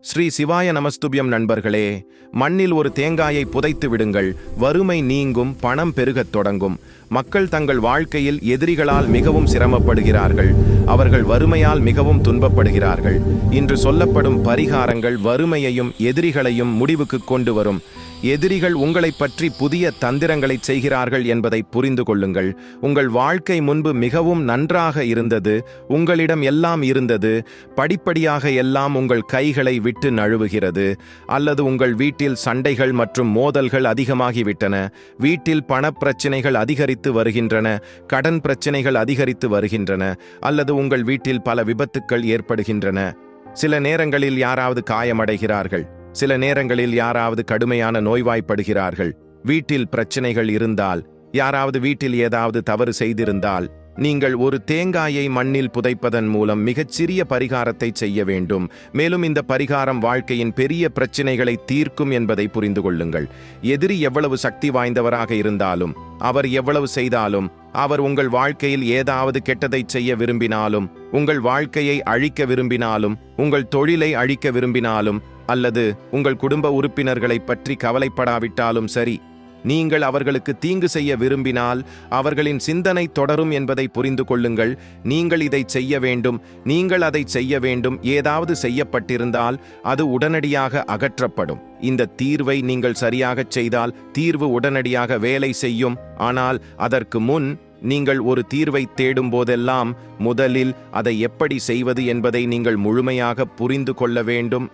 ஸ்ரீ சிவாய நமஸ்துபியம் நண்பர்களே மண்ணில் ஒரு தேங்காயை புதைத்து விடுங்கள். வறுமை நீங்கும் பணம் பெருகத் தொடங்கும். மக்கள் தங்கள் வாழ்க்கையில் எதிரிகளால் மிகவும் சிரமப்படுகிறார்கள். அவர்கள் வறுமையால் மிகவும் துன்பப்படுகிறார்கள். இன்று சொல்லப்படும் பரிகாரங்கள் வறுமையையும் எதிரிகளையும் முடிவுக்கு கொண்டு வரும். எதிரிகள் உங்களைப் பற்றி புதிய தந்திரங்களை செய்கிறார்கள் என்பதை புரிந்து கொள்ளுங்கள். உங்கள் வாழ்க்கை முன்பு மிகவும் நன்றாக இருந்தது உங்களிடம் எல்லாம் இருந்தது படிப்படியாக எல்லாம் உங்கள் கைகளை விட்டு நழுவுகிறது அல்லது உங்கள் வீட்டில் சண்டைகள் மற்றும் மோதல்கள் அதிகமாகிவிட்டன வீட்டில் பணப்பிரச்சினைகள் அதிகரித்து வருகின்றன கடன் பிரச்சினைகள் அதிகரித்து வருகின்றன அல்லது உங்கள் வீட்டில் பல விபத்துக்கள் ஏற்படுகின்றன. சில நேரங்களில் யாராவது காயமடைகிறார்கள். சில நேரங்களில் யாராவது கடுமையான நோய்வாய்ப்படுகிறார்கள். வீட்டில் பிரச்சனைகள் இருந்தால் யாராவது வீட்டில் ஏதாவது தவறு செய்திருந்தால் நீங்கள் ஒரு தேங்காயை மண்ணில் புதைப்பதன் மூலம் மிகச்சிறிய பரிகாரத்தை செய்ய வேண்டும். மேலும் இந்த பரிகாரம் வாழ்க்கையின் பெரிய பிரச்சினைகளை தீர்க்கும் என்பதை புரிந்து கொள்ளுங்கள். எதிரி எவ்வளவு சக்தி வாய்ந்தவராக இருந்தாலும் அவர் எவ்வளவு செய்தாலும் அவர் உங்கள் வாழ்க்கையில் ஏதாவது கெட்டதை செய்ய விரும்பினாலும் உங்கள் வாழ்க்கையை அழிக்க விரும்பினாலும் உங்கள் தொழிலை அழிக்க விரும்பினாலும் அல்லது உங்கள் குடும்ப உறுப்பினர்களைப் பற்றி கவலைப்படாவிட்டாலும் சரி நீங்கள் அவர்களுக்கு தீங்கு செய்ய விரும்பினால் அவர்களின் சிந்தனை தொடரும் என்பதை புரிந்து கொள்ளுங்கள். நீங்கள் இதை செய்ய வேண்டும் நீங்கள் அதை செய்ய வேண்டும் ஏதாவது செய்யப்பட்டிருந்தால் அது உடனடியாக அகற்றப்படும். இந்த தீர்வை நீங்கள் சரியாகச் செய்தால் தீர்வு உடனடியாக வேலை செய்யும். ஆனால் அதற்கு முன் நீங்கள் ஒரு தீர்வை தேடும் போதெல்லாம் முதலில் அதை எப்படி செய்வது என்பதை நீங்கள் முழுமையாக புரிந்து கொள்ள வேண்டும்.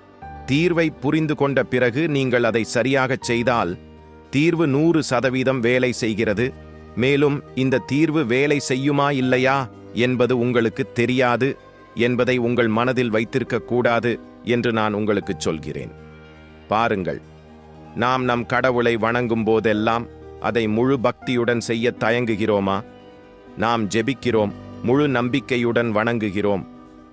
தீர்வை புரிந்து கொண்ட பிறகு நீங்கள் அதை சரியாகச் செய்தால் தீர்வு நூறு சதவீதம் வேலை செய்கிறது. மேலும் இந்த தீர்வு வேலை செய்யுமா இல்லையா என்பது உங்களுக்கு தெரியாது என்பதை உங்கள் மனதில் வைத்திருக்க கூடாது என்று நான் உங்களுக்கு சொல்கிறேன். பாருங்கள் நாம் நம் கடவுளை வணங்கும் போதெல்லாம் அதை முழு பக்தியுடன் செய்ய தயங்குகிறோமா? நாம் ஜெபிக்கிறோம் முழு நம்பிக்கையுடன் வணங்குகிறோம்.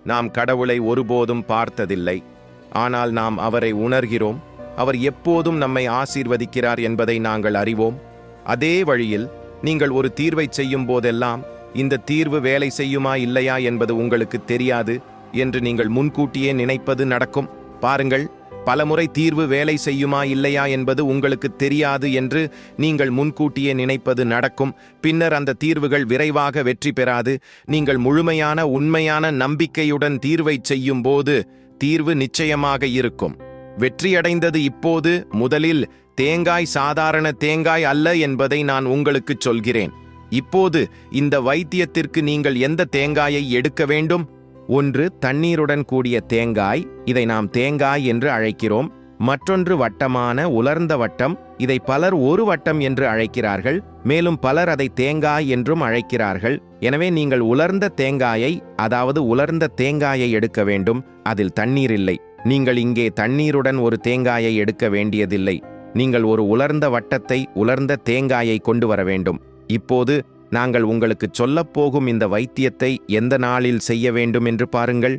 நாம் கடவுளை ஒருபோதும் பார்த்ததில்லை. ஆனால் நாம் அவரை உணர்கிறோம். அவர் எப்போதும் நம்மை ஆசீர்வதிக்கிறார் என்பதை நாங்கள் அறிவோம். அதே வழியில் நீங்கள் ஒரு தீர்வை செய்யும் போதெல்லாம் இந்த தீர்வு வேலை செய்யுமா இல்லையா என்பது உங்களுக்கு தெரியாது என்று நீங்கள் முன்கூட்டியே நினைப்பது நடக்கும். பாருங்கள் பலமுறை தீர்வு வேலை செய்யுமா இல்லையா என்பது உங்களுக்கு தெரியாது என்று நீங்கள் முன்கூட்டியே நினைப்பது நடக்கும். பின்னர் அந்த தீர்வுகள் விரைவாக வெற்றி பெறாது. நீங்கள் முழுமையான உண்மையான நம்பிக்கையுடன் தீர்வை செய்யும் போது தீர்வு நிச்சயமாக இருக்கும். வெற்றியடைந்தது இப்போது முதலில் தேங்காய் சாதாரண தேங்காய் அல்ல என்பதை நான் உங்களுக்குச் சொல்கிறேன். இப்போது இந்த வைத்தியத்திற்கு நீங்கள் எந்த தேங்காயை எடுக்க வேண்டும்? ஒன்று தண்ணீருடன் கூடிய தேங்காய் இதை நாம் தேங்காய் என்று அழைக்கிறோம். மற்றொன்று வட்டமான உலர்ந்த வட்டம். இதை பலர் ஒரு வட்டம் என்று அழைக்கிறார்கள் மேலும் பலர் அதை தேங்காய் என்றும் அழைக்கிறார்கள். எனவே நீங்கள் உலர்ந்த தேங்காயை அதாவது உலர்ந்த தேங்காயை எடுக்க வேண்டும் அதில் தண்ணீர் இல்லை. நீங்கள் இங்கே தண்ணீருடன் ஒரு தேங்காயை எடுக்க வேண்டியதில்லை. நீங்கள் ஒரு உலர்ந்த வட்டத்தை உலர்ந்த தேங்காயை கொண்டு வர வேண்டும். இப்போது நாங்கள் உங்களுக்கு சொல்லப்போகும் இந்த வைத்தியத்தை எந்த நாளில் செய்ய வேண்டும் என்று பாருங்கள்.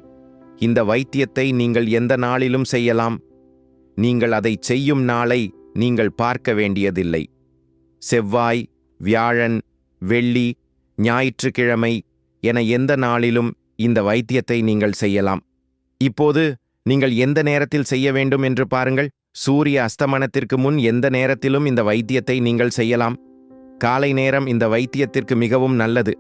இந்த வைத்தியத்தை நீங்கள் எந்த நாளிலும் செய்யலாம். நீங்கள் அதை செய்யும் நாளை நீங்கள் பார்க்க வேண்டியதில்லை. செவ்வாய் வியாழன் வெள்ளி ஞாயிற்றுக்கிழமை என எந்த நாளிலும் இந்த வைத்தியத்தை நீங்கள் செய்யலாம். இப்போது நீங்கள் எந்த நேரத்தில் செய்ய வேண்டும் என்று பாருங்கள். சூரிய அஸ்தமனத்திற்கு முன் எந்த நேரத்திலும் இந்த வைத்தியத்தை நீங்கள் செய்யலாம். காலை நேரம் இந்த வைத்தியத்திற்கு மிகவும் நல்லது.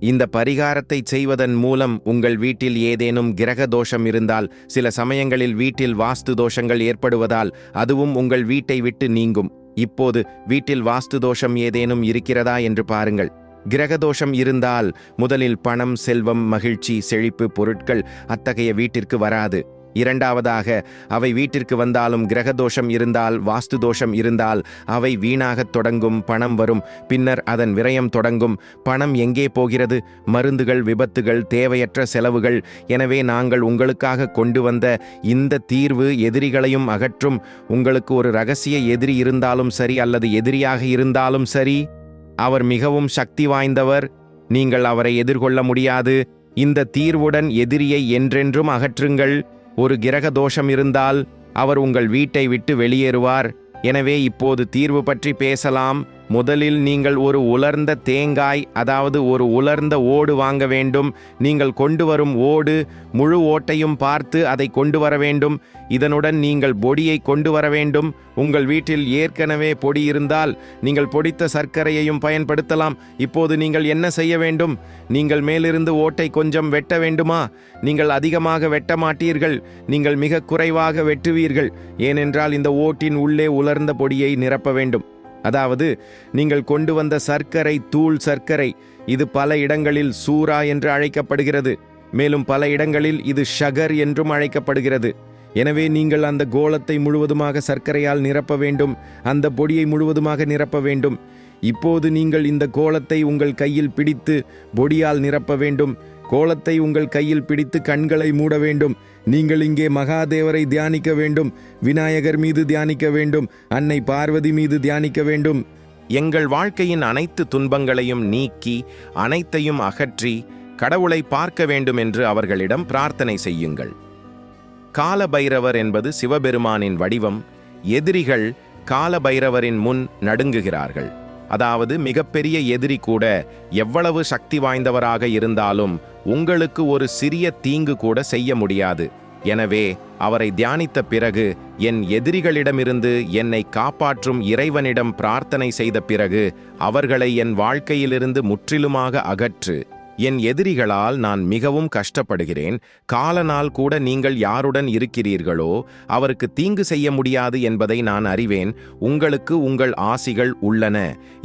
இந்த பரிகாரத்தை செய்வதன் மூலம் உங்கள் வீட்டில் ஏதேனும் கிரக தோஷம் இருந்தால் சில சமயங்களில் வீட்டில் வாஸ்து தோஷங்கள் ஏற்படுவதால் அதுவும் உங்கள் வீட்டை விட்டு நீங்கும். இப்போது வீட்டில் வாஸ்து தோஷம் ஏதேனும் இருக்கிறதா என்று பாருங்கள். கிரகதோஷம் இருந்தால் முதலில் பணம் செல்வம் மகிழ்ச்சி செழிப்பு பொருட்கள் அத்தகைய வீட்டிற்கு வராது. இரண்டாவதாக அவை வீட்டிற்கு வந்தாலும் கிரகதோஷம் இருந்தால் வாஸ்து தோஷம் இருந்தால் அவை வீணாகத் தொடங்கும் பணம் வரும். பின்னர் அதன் விரயம் தொடங்கும். பணம் எங்கே போகிறது? மருந்துகள் விபத்துகள் தேவையற்ற செலவுகள். எனவே நாங்கள் உங்களுக்காக கொண்டு வந்த இந்த தீர்வு எதிரிகளையும் அகற்றும். உங்களுக்கு ஒரு ரகசிய எதிரி இருந்தாலும் சரி அல்லது எதிரியாக இருந்தாலும் சரி அவர் மிகவும் சக்தி வாய்ந்தவர். நீங்கள் அவரை எதிர்கொள்ள முடியாது. இந்த தீர்வுடன் எதிரியை என்றென்றும் அகற்றுங்கள். ஒரு கிரக தோஷம் இருந்தால் அவர் உங்கள் வீட்டை விட்டு வெளியேறுவார். எனவே இப்போது தீர்வு பற்றி பேசலாம். முதலில் நீங்கள் ஒரு உலர்ந்த தேங்காய் அதாவது ஒரு உலர்ந்த ஓடு வாங்க வேண்டும். நீங்கள் கொண்டு வரும் ஓடு முழு ஓட்டையும் பார்த்து அதை கொண்டு வர வேண்டும். இதனுடன் நீங்கள் பொடியை கொண்டு வர வேண்டும். உங்கள் வீட்டில் ஏற்கனவே பொடி இருந்தால் நீங்கள் பொடித்த சர்க்கரையையும் பயன்படுத்தலாம். இப்போது நீங்கள் என்ன செய்ய வேண்டும்? நீங்கள் மேலிருந்து ஓட்டை கொஞ்சம் வெட்ட வேண்டுமா? நீங்கள் அதிகமாக வெட்ட மாட்டீர்கள். நீங்கள் மிக குறைவாக வெட்டுவீர்கள். ஏனென்றால் இந்த ஓட்டின் உள்ளே உலர்ந்த பொடியை நிரப்ப வேண்டும். அதாவது நீங்கள் கொண்டு வந்த சர்க்கரை தூள் சர்க்கரை இது பல இடங்களில் சூரா என்று அழைக்கப்படுகிறது. மேலும் பல இடங்களில் இது ஷகர் என்றும் அழைக்கப்படுகிறது. எனவே நீங்கள் அந்த கோலத்தை முழுவதுமாக சர்க்கரையால் நிரப்ப வேண்டும் அந்த பொடியை முழுவதுமாக நிரப்ப வேண்டும். இப்போது நீங்கள் இந்த கோலத்தை உங்கள் கையில் பிடித்து பொடியால் நிரப்ப வேண்டும். கோலத்தை உங்கள் கையில் பிடித்து கண்களை மூட வேண்டும். நீங்கள் இங்கே மகாதேவரை தியானிக்க வேண்டும் விநாயகர் மீது தியானிக்க வேண்டும் அன்னை பார்வதி மீது தியானிக்க வேண்டும். எங்கள் வாழ்க்கையின் அனைத்து துன்பங்களையும் நீக்கி அனைத்தையும் அகற்றி கடவுளை பார்க்க வேண்டும் என்று அவர்களிடம் பிரார்த்தனை செய்யுங்கள். காலபைரவர் என்பது சிவபெருமானின் வடிவம் எதிரிகள் காலபைரவரின் முன் நடுங்குகிறார்கள். அதாவது மிகப்பெரிய எதிரி கூட எவ்வளவு சக்தி வாய்ந்தவராக இருந்தாலும் உங்களுக்கு ஒரு சிறிய தீங்கு கூட செய்ய முடியாது. எனவே அவரை தியானித்த பிறகு என் எதிரிகளிடமிருந்து என்னை காப்பாற்றும் இறைவனிடம் பிரார்த்தனை செய்த பிறகு அவர்களை என் வாழ்க்கையிலிருந்து முற்றிலுமாக அகற்று. என் எதிரிகளால் நான் மிகவும் கஷ்டப்படுகிறேன். காலனால் கூட நீங்கள் யாருடன் இருக்கிறீர்களோ அவருக்கு தீங்கு செய்ய முடியாது என்பதை நான் அறிவேன். உங்களுக்கு உங்கள் ஆசிகள் உள்ளன.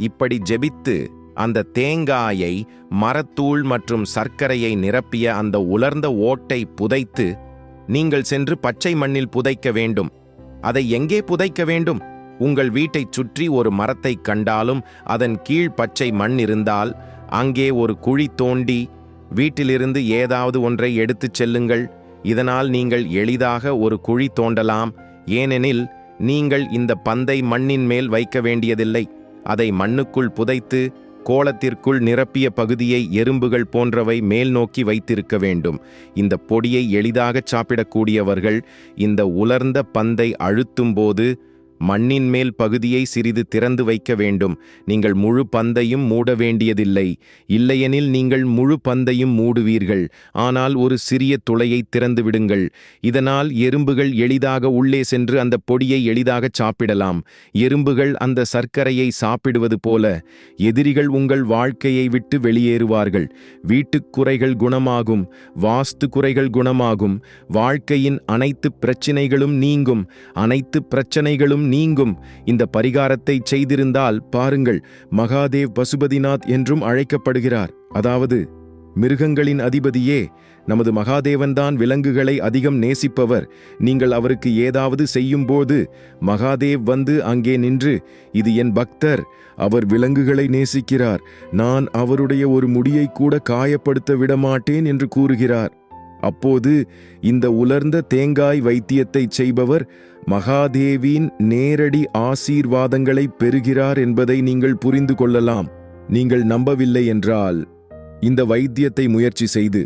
இப்படி ஜெபித்து அந்த தேங்காயை மரத்தூள் மற்றும் சர்க்கரையை நிரப்பிய அந்த உலர்ந்த ஓட்டை புதைத்து நீங்கள் சென்று பச்சை மண்ணில் புதைக்க வேண்டும். அதை எங்கே புதைக்க வேண்டும்? உங்கள் வீட்டைச் சுற்றி ஒரு மரத்தைக் கண்டாலும் அதன் கீழ் பச்சை மண் இருந்தால் அங்கே ஒரு குழி தோண்டி வீட்டிலிருந்து ஏதாவது ஒன்றை எடுத்துச் செல்லுங்கள். இதனால் நீங்கள் எளிதாக ஒரு குழி தோண்டலாம். ஏனெனில் நீங்கள் இந்த பந்தை மண்ணின் மேல் வைக்க வேண்டியதில்லை. அதை மண்ணுக்குள் புதைத்து கோலத்திற்குள் நிரப்பிய பகுதியை எறும்புகள் போன்றவை மேல் நோக்கி வைத்திருக்க வேண்டும். இந்த பொடியை எளிதாக சாப்பிடக்கூடியவர்கள் இந்த உலர்ந்த பந்தை அழுத்தும் போது மண்ணின் மேல் பகுதியை சிறிது திறந்து வைக்க வேண்டும். நீங்கள் முழு பந்தையும் மூட வேண்டியதில்லை. இல்லையெனில் நீங்கள் முழு பந்தையும் மூடுவீர்கள். ஆனால் ஒரு சிறிய துளையை திறந்து விடுங்கள். இதனால் எறும்புகள் எளிதாக உள்ளே சென்று அந்த பொடியை எளிதாக சாப்பிடலாம். எறும்புகள் அந்த சர்க்கரையை சாப்பிடுவது போல எதிரிகள் உங்கள் வாழ்க்கையை விட்டு வெளியேறுவார்கள். வீட்டுக் குறைகள் குணமாகும். வாஸ்து குறைகள் குணமாகும். வாழ்க்கையின் அனைத்து பிரச்சினைகளும் நீங்கும். அனைத்து பிரச்சனைகளும் நீங்கும். இந்த பரிகாரத்தை செய்திருந்தால் பாருங்கள் மகாதேவ் பசுபதிநாத் என்றும் அழைக்கப்படுகிறார். அதாவது மிருகங்களின் அதிபதியே நமது மகாதேவன்தான் விலங்குகளை அதிகம் நேசிப்பவர். நீங்கள் அவருக்கு ஏதாவது செய்யும்போது மகாதேவ் வந்து அங்கே நின்று இது என் பக்தர் அவர் விலங்குகளை நேசிக்கிறார். நான் அவருடைய ஒரு முடியை கூட காயப்படுத்த விடமாட்டேன் என்று கூறுகிறார். அப்போது இந்த உலர்ந்த தேங்காய் வைத்தியத்தை செய்பவர் மகாதேவியின் நேரடி ஆசீர்வாதங்களை பெறுகிறார் என்பதை நீங்கள் புரிந்து கொள்ளலாம். நீங்கள் நம்பவில்லை என்றால் இந்த வைத்தியத்தை முயற்சி செய்து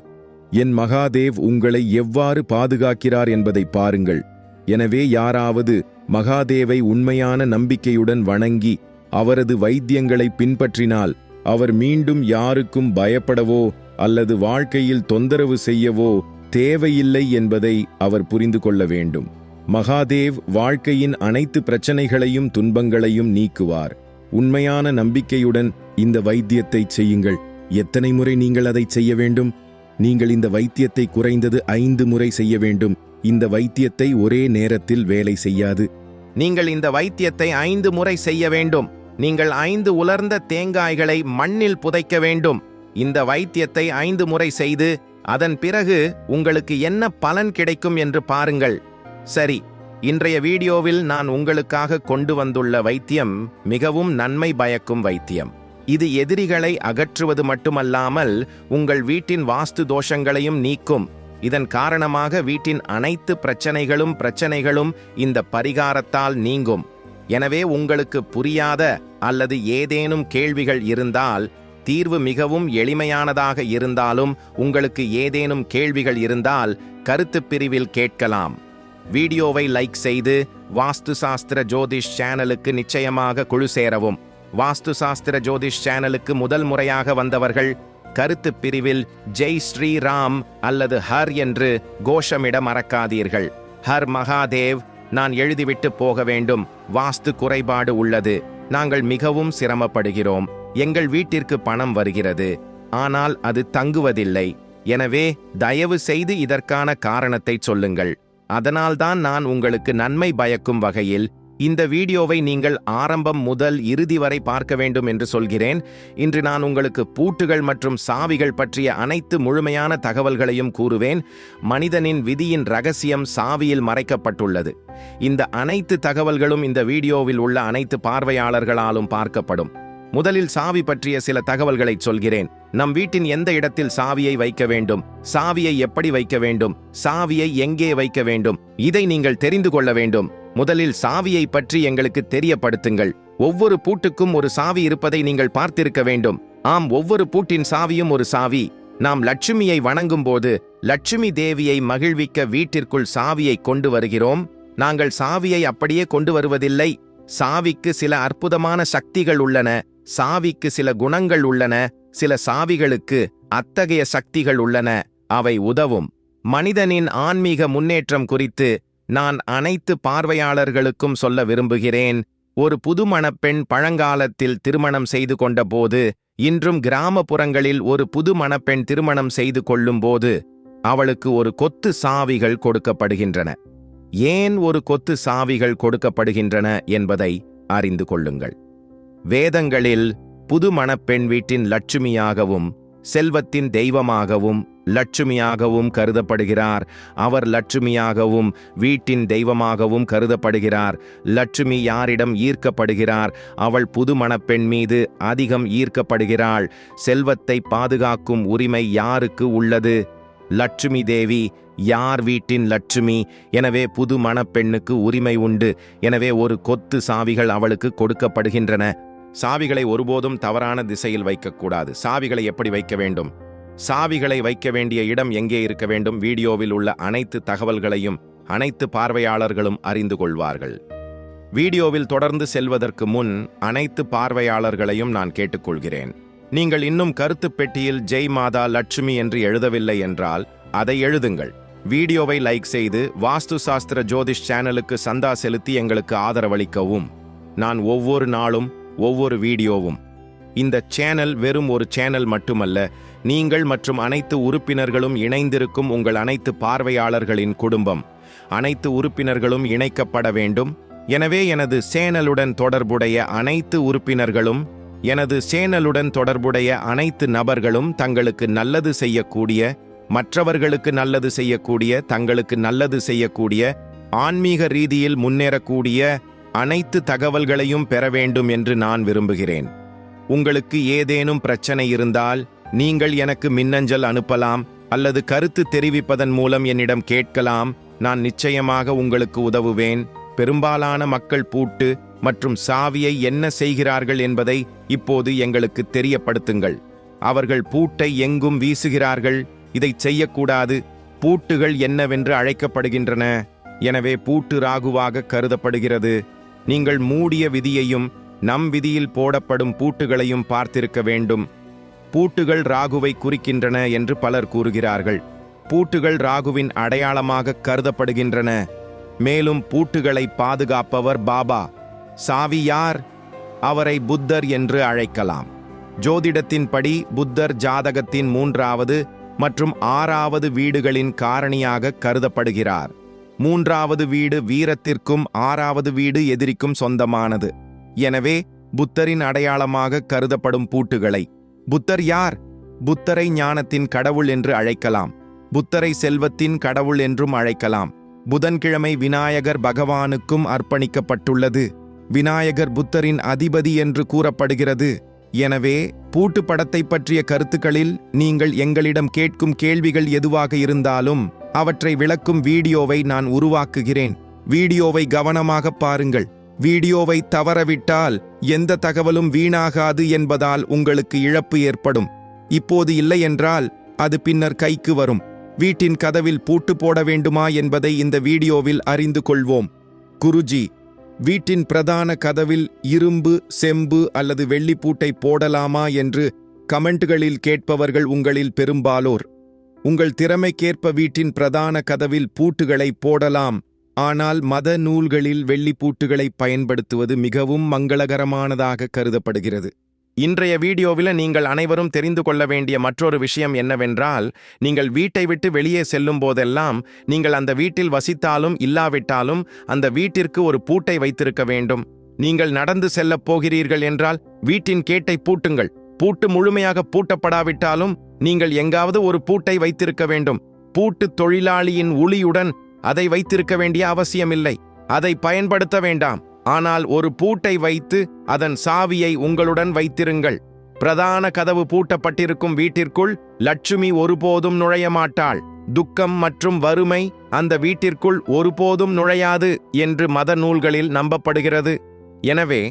என் மகாதேவ் உங்களை எவ்வாறு பாதுகாக்கிறார் என்பதை பாருங்கள். எனவே யாராவது மகாதேவை உண்மையான நம்பிக்கையுடன் வணங்கி அவரது வைத்தியங்களை பின்பற்றினால் அவர் மீண்டும் யாருக்கும் பயப்படவோ அல்லது வாழ்க்கையில் தொந்தரவு செய்யவோ தேவையில்லை என்பதை அவர் புரிந்து கொள்ள வேண்டும். மகாதேவ் வாழ்க்கையின் அனைத்து பிரச்சனைகளையும் துன்பங்களையும் நீக்குவார். உண்மையான நம்பிக்கையுடன் இந்த வைத்தியத்தை செய்யுங்கள். எத்தனை முறை நீங்கள் அதை செய்ய வேண்டும்? நீங்கள் இந்த வைத்தியத்தை குறைந்தது ஐந்து முறை செய்ய வேண்டும். இந்த வைத்தியத்தை ஒரே நேரத்தில் வேலை செய்யாது. நீங்கள் இந்த வைத்தியத்தை ஐந்து முறை செய்ய வேண்டும். நீங்கள் ஐந்து உலர்ந்த தேங்காய்களை மண்ணில் புதைக்க வேண்டும். இந்த வைத்தியத்தை ஐந்து முறை செய்து அதன் பிறகு உங்களுக்கு என்ன பலன் கிடைக்கும் என்று பாருங்கள். சரி இன்றைய வீடியோவில் நான் உங்களுக்காக கொண்டு வந்துள்ள வைத்தியம் மிகவும் நன்மை பயக்கும் வைத்தியம். இது எதிரிகளை அகற்றுவது மட்டுமல்லாமல் உங்கள் வீட்டின் வாஸ்து தோஷங்களையும் நீக்கும். இதன் காரணமாக வீட்டின் அனைத்து பிரச்சனைகளும் பிரச்சனைகளும் இந்த பரிகாரத்தால் நீங்கும். எனவே உங்களுக்கு புரியாத அல்லது ஏதேனும் கேள்விகள் இருந்தால் தீர்வு மிகவும் எளிமையானதாக இருந்தாலும் உங்களுக்கு ஏதேனும் கேள்விகள் இருந்தால் கருத்துப் பிரிவில் கேட்கலாம். வீடியோவை லைக் செய்து வாஸ்து சாஸ்திர ஜோதிஷ் சேனலுக்கு நிச்சயமாக குழு சேரவும். வாஸ்து சாஸ்திர ஜோதிஷ் சேனலுக்கு முதல் முறையாக வந்தவர்கள் கருத்து பிரிவில் ஜெய் ஸ்ரீராம் அல்லது ஹர் என்று கோஷமிட மறக்காதீர்கள். ஹர் மகாதேவ் நான் எழுதிவிட்டு போக வேண்டும். வாஸ்து குறைபாடு உள்ளது. நாங்கள் மிகவும் சிரமப்படுகிறோம். எங்கள் வீட்டிற்கு பணம் வருகிறது. ஆனால் அது தங்குவதில்லை. எனவே தயவு செய்து இதற்கான காரணத்தை சொல்லுங்கள். அதனால்தான் நான் உங்களுக்கு நன்மை பயக்கும் வகையில் இந்த வீடியோவை நீங்கள் ஆரம்பம் முதல் இறுதி வரை பார்க்க வேண்டும் என்று சொல்கிறேன். இன்று நான் உங்களுக்கு பூட்டுகள் மற்றும் சாவிகள் பற்றிய அனைத்து முழுமையான தகவல்களையும் கூறுவேன். மனிதனின் விதியின் ரகசியம் சாவியில் மறைக்கப்பட்டுள்ளது. இந்த அனைத்து தகவல்களும் இந்த வீடியோவில் உள்ள அனைத்து பார்வையாளர்களாலும் பார்க்கப்படும். முதலில் சாவி பற்றிய சில தகவல்களை சொல்கிறேன். நம் வீட்டின் எந்த இடத்தில் சாவியை வைக்க வேண்டும்? சாவியை எப்படி வைக்க வேண்டும்? சாவியை எங்கே வைக்க வேண்டும்? இதை நீங்கள் தெரிந்து கொள்ள வேண்டும். முதலில் சாவியை பற்றி எங்களுக்கு தெரியப்படுத்துங்கள். ஒவ்வொரு பூட்டுக்கும் ஒரு சாவி இருப்பதை நீங்கள் பார்த்திருக்க வேண்டும். ஆம் ஒவ்வொரு பூட்டின் சாவியும் ஒரு சாவி. நாம் லட்சுமியை வணங்கும் போது லட்சுமி தேவியை மகிழ்விக்க வீட்டிற்குள் சாவியை கொண்டு வருகிறோம். நாங்கள் சாவியை அப்படியே கொண்டு வருவதில்லை. சாவிக்கு சில அற்புதமான சக்திகள் உள்ளன. சாவிக்கு சில குணங்கள் உள்ளன. சில சாவிகளுக்கு அத்தகைய சக்திகள் உள்ளன. அவை உதவும். மனிதனின் ஆன்மீக முன்னேற்றம் குறித்து நான் அனைத்து பார்வையாளர்களுக்கும் சொல்ல விரும்புகிறேன். ஒரு புதுமணப்பெண் பழங்காலத்தில் திருமணம் செய்து கொண்டபோது இன்றும் கிராமப்புறங்களில் ஒரு புது மணப்பெண் திருமணம் செய்து கொள்ளும்போது அவளுக்கு ஒரு கொத்து சாவிகள் கொடுக்கப்படுகின்றன. ஏன் ஒரு கொத்து சாவிகள் கொடுக்கப்படுகின்றன என்பதை அறிந்து கொள்ளுங்கள். வேதங்களில் புது மணப்பெண் வீட்டின் லட்சுமியாகவும் செல்வத்தின் தெய்வமாகவும் லட்சுமியாகவும் கருதப்படுகிறார். அவர் லட்சுமியாகவும் வீட்டின் தெய்வமாகவும் கருதப்படுகிறார். லட்சுமி யாரிடம் ஈர்க்கப்படுகிறார்? அவள் புது மணப்பெண் மீது அதிகம் ஈர்க்கப்படுகிறாள். செல்வத்தை பாதுகாக்கும் உரிமை யாருக்கு உள்ளது? லட்சுமி தேவி யார் வீட்டின் லட்சுமி? எனவே புது மணப்பெண்ணுக்கு உரிமை உண்டு. எனவே ஒரு கொத்து சாவிகள் அவளுக்கு கொடுக்கப்படுகின்றன. சாவிகளை ஒருபோதும் தவறான திசையில் வைக்கக்கூடாது. சாவிகளை எப்படி வைக்க வேண்டும்? சாவிகளை வைக்க வேண்டிய இடம் எங்கே இருக்க வேண்டும்? வீடியோவில் உள்ள அனைத்து தகவல்களையும் அனைத்து பார்வையாளர்களும் அறிந்து கொள்வார்கள். வீடியோவில் தொடர்ந்து செல்வதற்கு முன் அனைத்து பார்வையாளர்களையும் நான் கேட்டுக்கொள்கிறேன். நீங்கள் இன்னும் கருத்து பெட்டியில் ஜெய் மாதா லட்சுமி என்று எழுதவில்லை என்றால் அதை எழுதுங்கள். வீடியோவை லைக் செய்து வாஸ்து சாஸ்திர ஜோதிஷ் சேனலுக்கு சந்தா செலுத்தி எங்களுக்கு ஆதரவளிக்கவும். நான் ஒவ்வொரு நாளும் ஒவ்வொரு வீடியோவும் இந்த சேனல் வெறும் ஒரு சேனல் மட்டுமல்ல நீங்கள் மற்றும் அனைத்து உறுப்பினர்களும் இணைந்திருக்கும் உங்கள் அனைத்து பார்வையாளர்களின் குடும்பம். அனைத்து உறுப்பினர்களும் இணைக்கப்பட வேண்டும். எனவே எனது சேனலுடன் தொடர்புடைய அனைத்து உறுப்பினர்களும் எனது சேனலுடன் தொடர்புடைய அனைத்து நபர்களும் தங்களுக்கு நல்லது செய்யக்கூடிய மற்றவர்களுக்கு நல்லது செய்யக்கூடிய தங்களுக்கு நல்லது செய்யக்கூடிய ஆன்மீக ரீதியில் முன்னேறக்கூடிய அனைத்து தகவல்களையும் பெற வேண்டும் என்று நான் விரும்புகிறேன். உங்களுக்கு ஏதேனும் பிரச்சனை இருந்தால் நீங்கள் எனக்கு மின்னஞ்சல் அனுப்பலாம் அல்லது கருத்து தெரிவிப்பதன் மூலம் என்னிடம் கேட்கலாம். நான் நிச்சயமாக உங்களுக்கு உதவுவேன். பெரும்பாலான மக்கள் பூட்டு மற்றும் சாவியை என்ன செய்கிறார்கள் என்பதை இப்போது எங்களுக்கு தெரியப்படுத்துங்கள். அவர்கள் பூட்டை எங்கும் வீசுகிறார்கள். இதை செய்யக்கூடாது. பூட்டுகள் என்னவென்று அழைக்கப்படுகின்றன. எனவே பூட்டு ராகுவாக கருதப்படுகிறது. நீங்கள் மூடிய விதியையும் நம் விதியில் போடப்படும் பூட்டுகளையும் பார்த்திருக்க வேண்டும். பூட்டுகள் ராகுவை குறிக்கின்றன என்று பலர் கூறுகிறார்கள். பூட்டுகள் ராகுவின் அடையாளமாக கருதப்படுகின்றன. மேலும் பூட்டுகளை பாதுகாப்பவர் பாபா. சாவி யார்? அவரை புத்தர் என்று அழைக்கலாம். ஜோதிடத்தின்படி புத்தர் ஜாதகத்தின் மூன்றாவது மற்றும் ஆறாவது வீடுகளின் காரணியாக கருதப்படுகிறார். மூன்றாவது வீடு வீரத்திற்கும் ஆறாவது வீடு எதிரிக்கும் சொந்தமானது. எனவே புத்தரின் அடையாளமாக கருதப்படும் பூட்டுகளை. புத்தர் யார்? புத்தரை ஞானத்தின் கடவுள் என்று அழைக்கலாம். புத்தரை செல்வத்தின் கடவுள் என்றும் அழைக்கலாம். புதன்கிழமை விநாயகர் பகவானுக்கும் அர்ப்பணிக்கப்பட்டுள்ளது. விநாயகர் புத்தரின் அதிபதி என்று கூறப்படுகிறது. எனவே பூட்டு படத்தை பற்றிய கருத்துக்களில் நீங்கள் எங்களிடம் கேட்கும் கேள்விகள் எதுவாக இருந்தாலும் அவற்றை விளக்கும் வீடியோவை நான் உருவாக்குகிறேன். வீடியோவை கவனமாக பாருங்கள். வீடியோவை தவறவிட்டால் எந்த தகவலும் வீணாகாது என்பதால் உங்களுக்கு இழப்பு ஏற்படும். இப்போது இல்லையென்றால் அது பின்னர் கைக்கு வரும். வீட்டின் கதவில் பூட்டு போட வேண்டுமா என்பதை இந்த வீடியோவில் அறிந்து கொள்வோம். குருஜி வீட்டின் பிரதான கதவில் இரும்பு செம்பு அல்லது வெள்ளிப்பூட்டை போடலாமா என்று கமெண்ட்களில் கேட்பவர்கள் உங்களில் பெரும்பாலோர். உங்கள் திறமைக்கேற்ப வீட்டின் பிரதான கதவில் பூட்டுகளை போடலாம். ஆனால் மத நூல்களில் வெள்ளிப்பூட்டுகளை பயன்படுத்துவது மிகவும் மங்களகரமானதாக கருதப்படுகிறது. இன்றைய வீடியோவில் நீங்கள் அனைவரும் தெரிந்து கொள்ள வேண்டிய மற்றொரு விஷயம் என்னவென்றால் நீங்கள் வீட்டை விட்டு வெளியே செல்லும் போதெல்லாம் நீங்கள் அந்த வீட்டில் வசித்தாலும் இல்லாவிட்டாலும் அந்த வீட்டிற்கு ஒரு பூட்டை வைத்திருக்க வேண்டும். நீங்கள் நடந்து செல்லப் போகிறீர்கள் என்றால் வீட்டின் கேட்டை பூட்டுங்கள். பூட்டு முழுமையாக பூட்டப்படாவிட்டாலும் நீங்கள் எங்காவது ஒரு பூட்டை வைத்திருக்க வேண்டும். பூட்டு தொழிலாளியின் உளியுடன் அதை வைத்திருக்க வேண்டிய அவசியமில்லை. அதை பயன்படுத்த வேண்டாம். ஆனால் ஒரு பூட்டை வைத்து அதன் சாவியை உங்களுடன் வைத்திருங்கள். பிரதான கதவு பூட்டப்பட்டிருக்கும் வீட்டிற்குள் லட்சுமி ஒருபோதும் நுழைய மாட்டாள். துக்கம் மற்றும் வறுமை அந்த வீட்டிற்குள் ஒருபோதும் நுழையாது என்று மத நூல்களில் நம்பப்படுகிறது. எனவே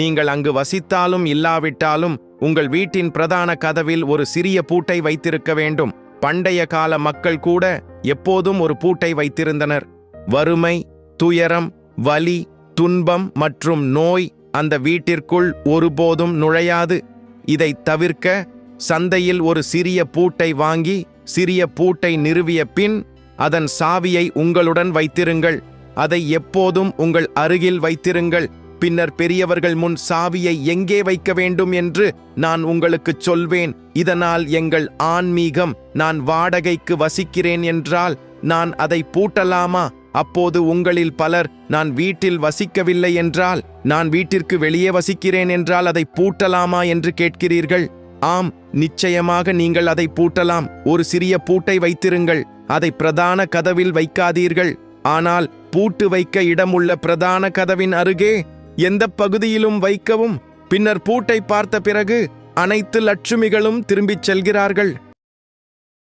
நீங்கள் அங்கு வசித்தாலும் இல்லாவிட்டாலும் உங்கள் வீட்டின் பிரதான கதவில் ஒரு சிறிய பூட்டை வைத்திருக்க வேண்டும். பண்டைய கால மக்கள் கூட எப்போதும் ஒரு பூட்டை வைத்திருந்தனர். வறுமை துயரம் வலி துன்பம் மற்றும் நோய் அந்த வீட்டிற்குள் ஒருபோதும் நுழையாது. இதை தவிர்க்க சந்தையில் ஒரு சிறிய பூட்டை வாங்கி சிறிய பூட்டை நிறுவிய பின் அதன் சாவியை உங்களுடன் வைத்திருங்கள். அதை எப்போதும் உங்கள் அருகில் வைத்திருங்கள். பின்னர் பெரியவர்கள் முன் சாவியை எங்கே வைக்க வேண்டும் என்று நான் உங்களுக்குச் சொல்வேன். இதனால் எங்கள் ஆன்மீகம் நான் வாடகைக்கு வசிக்கிறேன் என்றால் நான் அதை பூட்டலாமா? அப்போது உங்களில் பலர் நான் வீட்டில் வசிக்கவில்லை என்றால் நான் வீட்டிற்கு வெளியே வசிக்கிறேன் என்றால் அதை பூட்டலாமா என்று கேட்கிறீர்கள்? ஆம் நிச்சயமாக நீங்கள் அதை பூட்டலாம். ஒரு சிறிய பூட்டை வைத்திருங்கள். அதை பிரதான கதவில் வைக்காதீர்கள். ஆனால் பூட்டு வைக்க இடமுள்ள பிரதான கதவின் அருகே எந்த பகுதியிலும் வைக்கவும். பின்னர் பூட்டை பார்த்த பிறகு அனைத்து லட்சுமிகளும் திரும்பிச் செல்கிறார்கள்.